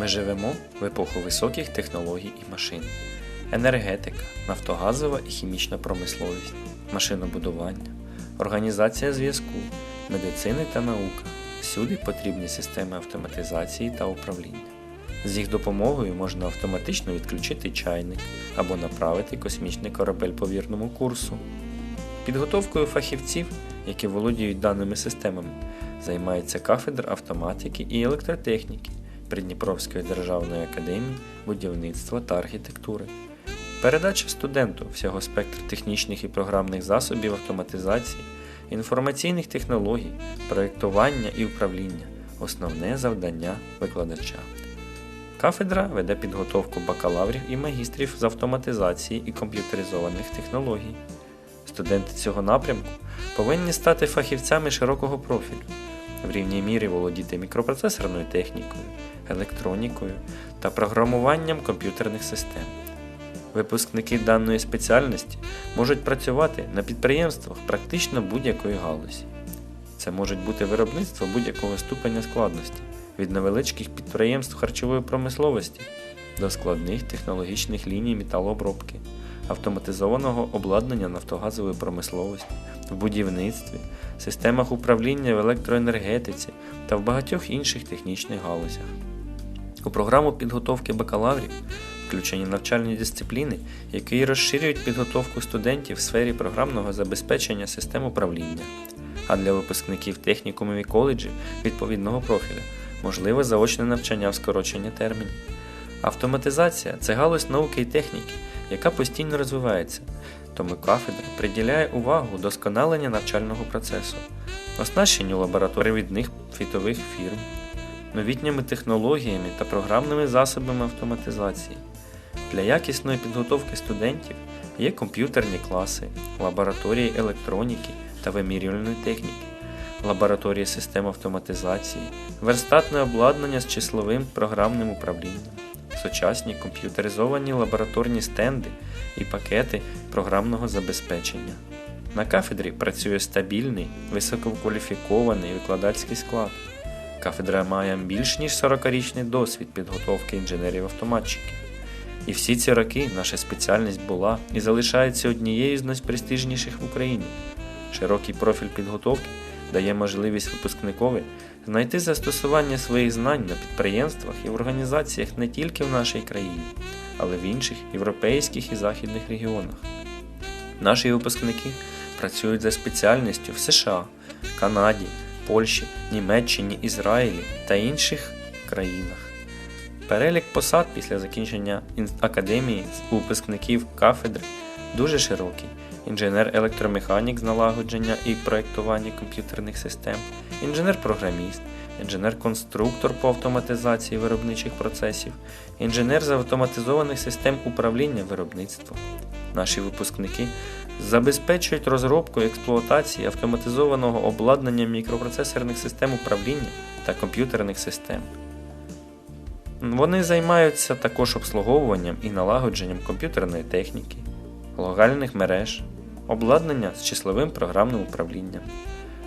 Ми живемо в епоху високих технологій і машин. Енергетика, нафтогазова і хімічна промисловість, машинобудування, організація зв'язку, медицини та наука. Всюди потрібні системи автоматизації та управління. З їх допомогою можна автоматично відключити чайник або направити космічний корабель по вірному курсу. Підготовкою фахівців, які володіють даними системами, займається кафедра автоматики і електротехніки Придніпровської державної академії будівництва та архітектури. Передача студенту всього спектру технічних і програмних засобів автоматизації, інформаційних технологій, проєктування і управління основне завдання викладача. Кафедра веде підготовку бакалаврів і магістрів з автоматизації і комп'ютеризованих технологій. Студенти цього напрямку повинні стати фахівцями широкого профілю, в рівній мірі володіти мікропроцесорною технікою, електронікою та програмуванням комп'ютерних систем. Випускники даної спеціальності можуть працювати на підприємствах практично будь-якої галузі. Це можуть бути виробництво будь-якого ступеня складності, від невеличких підприємств харчової промисловості до складних технологічних ліній металообробки, автоматизованого обладнання нафтогазової промисловості, в будівництві, системах управління в електроенергетиці та в багатьох інших технічних галузях. У програму підготовки бакалаврів включені навчальні дисципліни, які розширюють підготовку студентів в сфері програмного забезпечення систем управління. А для випускників технікумів і коледжів відповідного профіля можливе заочне навчання в скорочення термінів. Автоматизація це галузь науки і техніки, яка постійно розвивається, тому кафедра приділяє увагу вдосконаленню навчального процесу, оснащенню лабораторій відних фітових фірм, новітніми технологіями та програмними засобами автоматизації. Для якісної підготовки студентів є комп'ютерні класи, лабораторії електроніки та вимірювальної техніки, лабораторії систем автоматизації, верстатне обладнання з числовим програмним управлінням, сучасні комп'ютеризовані лабораторні стенди і пакети програмного забезпечення. На кафедрі працює стабільний, висококваліфікований викладацький склад. Кафедра має більш ніж 40-річний досвід підготовки інженерів-автоматчиків. І всі ці роки наша спеціальність була і залишається однією з найпрестижніших в Україні. Широкий профіль підготовки дає можливість випускникові знайти застосування своїх знань на підприємствах і в організаціях не тільки в нашій країні, але в інших європейських і західних регіонах. Наші випускники працюють за спеціальністю в США, Канаді, Польщі, Німеччині, Ізраїлі та інших країнах. Перелік посад після закінчення ін- академії випускників кафедри дуже широкий. Інженер-електромеханік з налагодження і проєктування комп'ютерних систем, інженер-програміст, інженер-конструктор по автоматизації виробничих процесів, інженер з автоматизованих систем управління виробництвом. Наші випускники забезпечують розробку і експлуатації автоматизованого обладнання мікропроцесорних систем управління та комп'ютерних систем. Вони займаються також обслуговуванням і налагодженням комп'ютерної техніки, локальних мереж, обладнання з числовим програмним управлінням,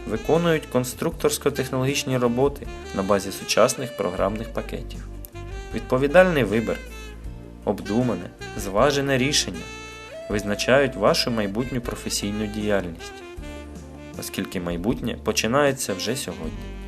виконують конструкторсько-технологічні роботи на базі сучасних програмних пакетів. Відповідальний вибір, обдумане, зважене рішення визначають вашу майбутню професійну діяльність, оскільки майбутнє починається вже сьогодні.